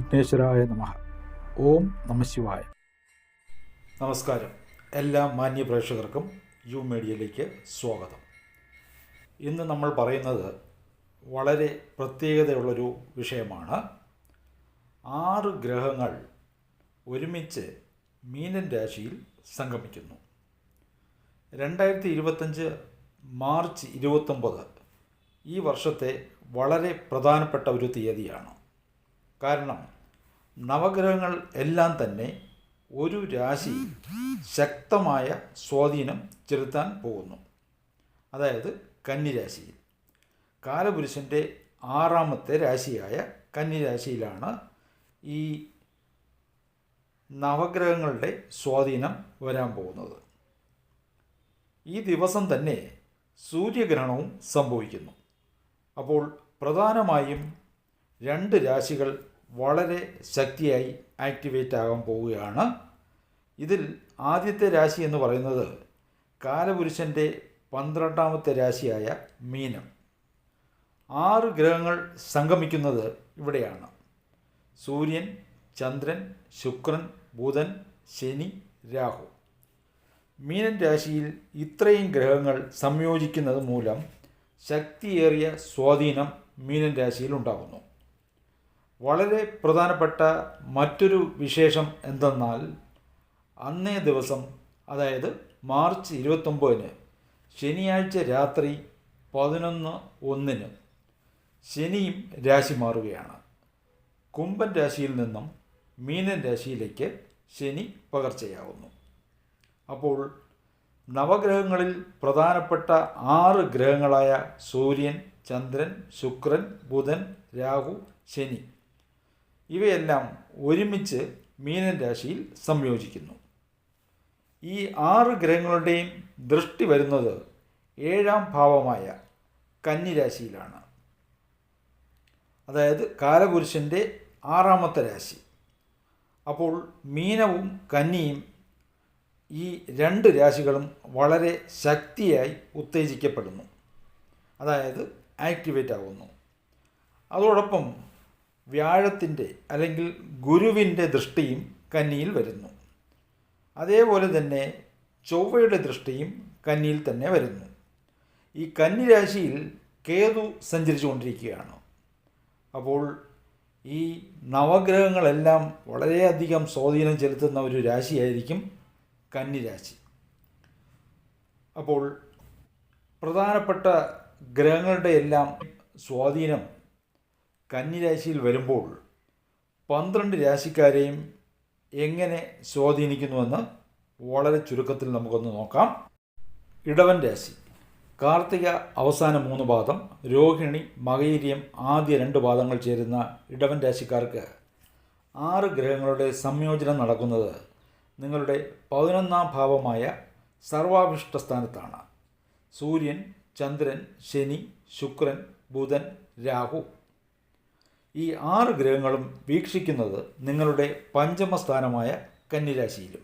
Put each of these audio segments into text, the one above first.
വിഘ്നേശ്വരായ നമ. ഓം നമശിവായ നമസ്കാരം. എല്ലാ മാന്യ പ്രേക്ഷകർക്കും യു മീഡിയയിലേക്ക് സ്വാഗതം. ഇന്ന് നമ്മൾ പറയുന്നത് വളരെ പ്രത്യേകതയുള്ളൊരു വിഷയമാണ്. ആറ് ഗ്രഹങ്ങൾ ഒരുമിച്ച് മീനൻ രാശിയിൽ സംഗമിക്കുന്നു. രണ്ടായിരത്തി ഇരുപത്തഞ്ച് മാർച്ച് ഇരുപത്തൊമ്പത് ഈ വർഷത്തെ വളരെ പ്രധാനപ്പെട്ട ഒരു തീയതിയാണ്. കാരണം നവഗ്രഹങ്ങൾ എല്ലാം തന്നെ ഒരു രാശി ശക്തമായ സ്വാധീനം ചെലുത്താൻ പോകുന്നു. അതായത് കന്നിരാശിയിൽ. കാലപുരുഷന്റെ ആറാമത്തെ രാശിയായ കന്നിരാശിയിലാണ് ഈ നവഗ്രഹങ്ങളുടെ സ്വാധീനം വരാൻ പോകുന്നത്. ഈ ദിവസം തന്നെ സൂര്യഗ്രഹണവും സംഭവിക്കുന്നു. അപ്പോൾ പ്രധാനമായും രണ്ട് രാശികൾ വളരെ ശക്തിയായി ആക്ടിവേറ്റ് ആകാൻ പോവുകയാണ്. ഇതിൽ ആദ്യത്തെ രാശി എന്ന് പറയുന്നത് കാലപുരുഷന്റെ പന്ത്രണ്ടാമത്തെ രാശിയായ മീനം. ആറ് ഗ്രഹങ്ങൾ സംഗമിക്കുന്നത് ഇവിടെയാണ്. സൂര്യൻ ചന്ദ്രൻ ശുക്രൻ ബുധൻ ശനി രാഹു. മീനൻ രാശിയിൽ ഇത്രയും ഗ്രഹങ്ങൾ സംയോജിക്കുന്നത് മൂലം ശക്തിയേറിയ സ്വാധീനം മീനൻ രാശിയിൽ ഉണ്ടാകുന്നു. വളരെ പ്രധാനപ്പെട്ട മറ്റൊരു വിശേഷം എന്തെന്നാൽ അന്നേ ദിവസം അതായത് മാർച്ച് ഇരുപത്തൊമ്പതിന് ശനിയാഴ്ച രാത്രി പതിനൊന്ന് ഒന്നിന് ശനിയും രാശി മാറുകയാണ്. കുംഭൻ രാശിയിൽ നിന്നും മീനൻ രാശിയിലേക്ക് ശനി പകർച്ചയാവുന്നു. അപ്പോൾ നവഗ്രഹങ്ങളിൽ പ്രധാനപ്പെട്ട ആറ് ഗ്രഹങ്ങളായ സൂര്യൻ ചന്ദ്രൻ ശുക്രൻ ബുധൻ രാഹു ശനി ഇവയെല്ലാം ഒരുമിച്ച് മീനൻ രാശിയിൽ സംയോജിക്കുന്നു. ഈ ആറ് ഗ്രഹങ്ങളുടെയും ദൃഷ്ടി വരുന്നത് ഏഴാം ഭാവമായ കന്നിരാശിയിലാണ് അതായത് കാലപുരുഷന്റെ ആറാമത്തെ രാശി. അപ്പോൾ മീനവും കന്നിയും ഈ രണ്ട് രാശികളും വളരെ ശക്തിയായി ഉത്തേജിക്കപ്പെടുന്നു. അതായത് ആക്ടിവേറ്റ് ആകുന്നു അതോടൊപ്പം വ്യാഴത്തിന്റെ അല്ലെങ്കിൽ ഗുരുവിന്റെ ദൃഷ്ടിയും കന്നിയിൽ വരുന്നു. അതേപോലെ തന്നെ ചൊവ്വയുടെ ദൃഷ്ടിയും കന്നിയിൽ തന്നെ വരുന്നു. ഈ കന്നി രാശിയിൽ കേതു സഞ്ചരിച്ചു കൊണ്ടിരിക്കുകയാണ് അപ്പോൾ ഈ നവഗ്രഹങ്ങളെല്ലാം വളരെയധികം സ്വാധീനം ചെലുത്തുന്ന ഒരു രാശിയായിരിക്കും കന്നിരാശി അപ്പോൾ പ്രധാനപ്പെട്ട ഗ്രഹങ്ങളുടെ എല്ലാം സ്വാധീനം കന്നിരാശിയിൽ വരുമ്പോൾ പന്ത്രണ്ട് രാശിക്കാരെയും എങ്ങനെ സ്വാധീനിക്കുന്നുവെന്ന് വളരെ ചുരുക്കത്തിൽ നമുക്കൊന്ന് നോക്കാം. ഇടവൻ രാശി. കാർത്തിക അവസാന മൂന്ന് പാദം രോഹിണി മകയിര്യം ആദ്യ രണ്ട് പാദങ്ങൾ ചേരുന്ന ഇടവൻ രാശിക്കാർക്ക് ആറ് ഗ്രഹങ്ങളുടെ സംയോജനം നടക്കുന്നത് നിങ്ങളുടെ പതിനൊന്നാം ഭാവമായ സർവാഭിഷ്ട സ്ഥാനത്താണ്. സൂര്യൻ ചന്ദ്രൻ ശനി ശുക്രൻ ബുധൻ രാഹു ഈ ആറ് ഗ്രഹങ്ങളും വീക്ഷിക്കുന്നത് നിങ്ങളുടെ പഞ്ചമസ്ഥാനമായ കന്നിരാശിയിലും.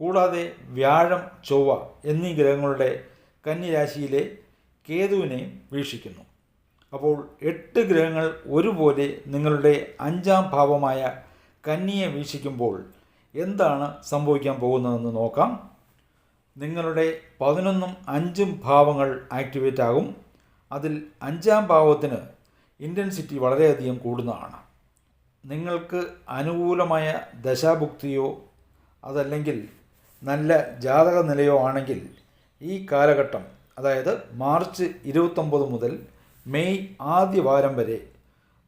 കൂടാതെ വ്യാഴം ചൊവ്വ എന്നീ ഗ്രഹങ്ങളുടെ കന്നിരാശിയിലെ കേതുവിനെയും വീക്ഷിക്കുന്നു. അപ്പോൾ എട്ട് ഗ്രഹങ്ങൾ ഒരുപോലെ നിങ്ങളുടെ അഞ്ചാം ഭാവമായ കന്നിയെ വീക്ഷിക്കുമ്പോൾ എന്താണ് സംഭവിക്കാൻ പോകുന്നതെന്ന് നോക്കാം. നിങ്ങളുടെ പതിനൊന്നും അഞ്ചും ഭാവങ്ങൾ ആക്ടിവേറ്റ് ആകും. അതിൽ അഞ്ചാം ഭാവത്തിന് ഇന്റൻസിറ്റി വളരെയധികം കൂടുന്നതാണ്. നിങ്ങൾക്ക് അനുകൂലമായ ദശാഭുക്തിയോ അതല്ലെങ്കിൽ നല്ല ജാതക നിലയോ ആണെങ്കിൽ ഈ കാലഘട്ടം അതായത് മാർച്ച് ഇരുപത്തൊമ്പത് മുതൽ മെയ് ആദ്യ വാരം വരെ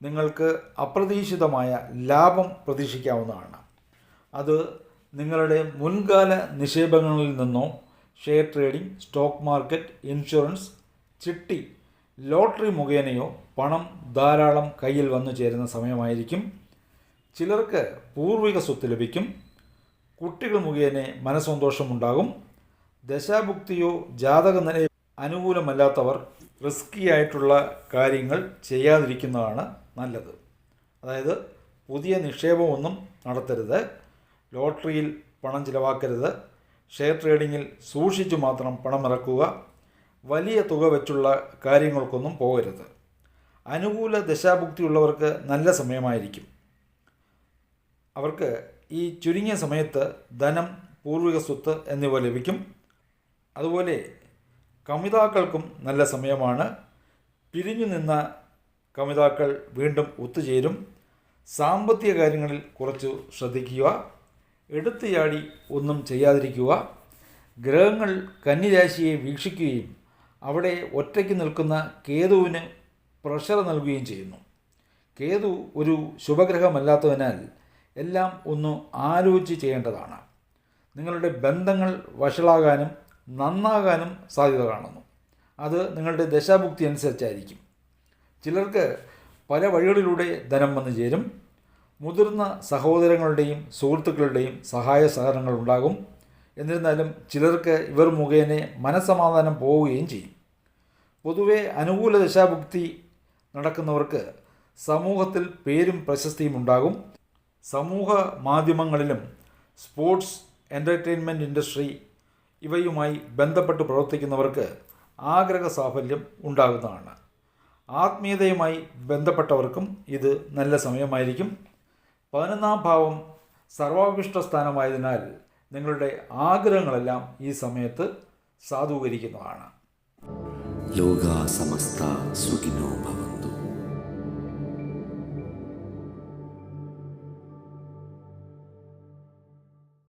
നിങ്ങൾക്ക് അപ്രതീക്ഷിതമായ ലാഭം പ്രതീക്ഷിക്കാവുന്നതാണ്. അത് നിങ്ങളുടെ മുൻകാല നിക്ഷേപങ്ങളിൽ നിന്നോ share trading stock market insurance ചിട്ടി ലോട്ടറി മുഖേനയോ പണം ധാരാളം കയ്യിൽ വന്നു ചേരുന്ന സമയമായിരിക്കും. ചിലർക്ക് പൂർവിക സ്വത്ത് ലഭിക്കും. കുട്ടികൾ മുഖേന മനസ്സന്തോഷമുണ്ടാകും. ദശാഭുക്തിയോ ജാതക നിലയോ അനുകൂലമല്ലാത്തവർ റിസ്കി ആയിട്ടുള്ള കാര്യങ്ങൾ ചെയ്യാതിരിക്കുന്നതാണ് നല്ലത്. അതായത് പുതിയ നിക്ഷേപമൊന്നും നടത്തരുത്. ലോട്ടറിയിൽ പണം ചിലവാക്കരുത്. ഷെയർ ട്രേഡിങ്ങിൽ സൂക്ഷിച്ചു മാത്രം പണം ഇറക്കുക. വലിയ തുക വെച്ചുള്ള കാര്യങ്ങൾക്കൊന്നും പോകരുത്. അനുകൂല ദശാഭുക്തിയുള്ളവർക്ക് നല്ല സമയമായിരിക്കും. അവർക്ക് ഈ ചുരുങ്ങിയ സമയത്ത് ധനം പൂർവിക സ്വത്ത് എന്നിവ ലഭിക്കും. അതുപോലെ കമിതാക്കൾക്കും നല്ല സമയമാണ്. പിരിഞ്ഞു നിന്ന കമിതാക്കൾ വീണ്ടും ഒത്തുചേരും. സാമ്പത്തിക കാര്യങ്ങളിൽ കുറച്ച് ശ്രദ്ധിക്കുക. എടുത്തുചാടി ഒന്നും ചെയ്യാതിരിക്കുക. ഗ്രഹങ്ങൾ കന്നിരാശിയെ വീക്ഷിക്കുകയും അവിടെ ഒറ്റയ്ക്ക് നിൽക്കുന്ന കേതുവിന് പ്രഷർ നൽകുകയും ചെയ്യുന്നു. കേതു ഒരു ശുഭഗ്രഹമല്ലാത്തതിനാൽ എല്ലാം ഒന്ന് ആലോചിച്ച് ചെയ്യേണ്ടതാണ്. നിങ്ങളുടെ ബന്ധങ്ങൾ വഷളാകാനും നന്നാകാനും സാധ്യത കാണുന്നു. അത് നിങ്ങളുടെ ദശാഭുക്തി അനുസരിച്ചായിരിക്കും. ചിലർക്ക് പല വഴികളിലൂടെ ധനം വന്നു ചേരും. മുതിർന്ന സഹോദരങ്ങളുടെയും സുഹൃത്തുക്കളുടെയും സഹായ സഹകരണങ്ങൾ ഉണ്ടാകും. എന്നിരുന്നാലും ചിലർക്ക് ഇവർ മുഖേന മനസ്സമാധാനം പോവുകയും ചെയ്യും. പൊതുവെ അനുകൂല ദശാഭുക്തി നടക്കുന്നവർക്ക് സമൂഹത്തിൽ പേരും പ്രശസ്തിയും ഉണ്ടാകും. സമൂഹ മാധ്യമങ്ങളിലും സ്പോർട്സ് എന്റർടൈൻമെന്റ് ഇൻഡസ്ട്രി ഇവയുമായി ബന്ധപ്പെട്ട് പ്രവർത്തിക്കുന്നവർക്ക് ആഗ്രഹ സാഫല്യം ഉണ്ടാകുന്നതാണ്. ആത്മീയതയുമായി ബന്ധപ്പെട്ടവർക്കും ഇത് നല്ല സമയമായിരിക്കും. പതിനൊന്നാം ഭാവം സർവാഭിഷ്ട സ്ഥാനമായതിനാൽ നിങ്ങളുടെ ആഗ്രഹങ്ങളെല്ലാം ഈ സമയത്ത് സാധൂകരിക്കുന്നതാണ്. ヨガサマスタ・スギノーババ